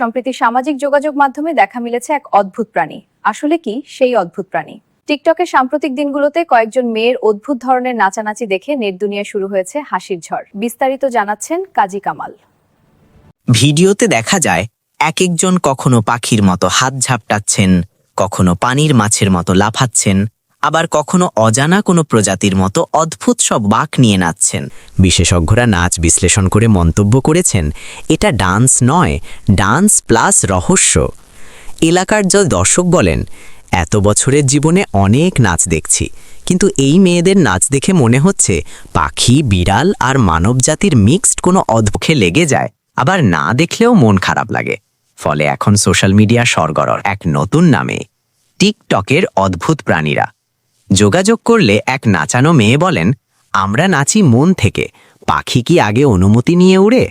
সম্প্রতি সামাজিক যোগাযোগ মাধ্যমে দেখা মিলেছে এক অদ্ভুত প্রাণী। আসলে কি? সেই অদ্ভুত প্রাণী। টিকটকে সাম্প্রতিক দিনগুলোতে কয়েকজন মেয়ের অদ্ভুত ধরনের নাচানাচি দেখে নেট দুনিয়ায় শুরু হয়েছে হাসির ঝড়। বিস্তারিত জানাচ্ছেন কাজী কামাল। ভিডিওতে দেখা যায় এক একজন কখনো পাখির মতো হাত ঝাপটাচ্ছেন, কখনো পানির মাছের মতো লাফাচ্ছেন আবার কখনো অজানা কোনো প্রজাতির মতো অদ্ভুত সব বাঁক নিয়ে নাচছেন। বিশেষজ্ঞরা নাচ বিশ্লেষণ করে মন্তব্য করেছেন, এটা ডান্স নয়, ডান্স প্লাস রহস্য। এলাকার যে দর্শক বলেন, এত বছরের জীবনে অনেক নাচ দেখছি, কিন্তু এই মেয়েদের নাচ দেখে মনে হচ্ছে পাখি, বিড়াল আর মানবজাতির মিক্সড কোনো অদ্ভুখে লেগে যায়। আবার না দেখলেও মন খারাপ লাগে। ফলে এখন সোশ্যাল মিডিয়া সরগরর এক নতুন নামে। টিকটকের অদ্ভুত প্রাণীরা। যোগাযোগ করলে এক নাচানো মেয়ে বলেন, আমরা নাচি মন থেকে, পাখি কি আগে অনুমতি নিয়ে উড়ে?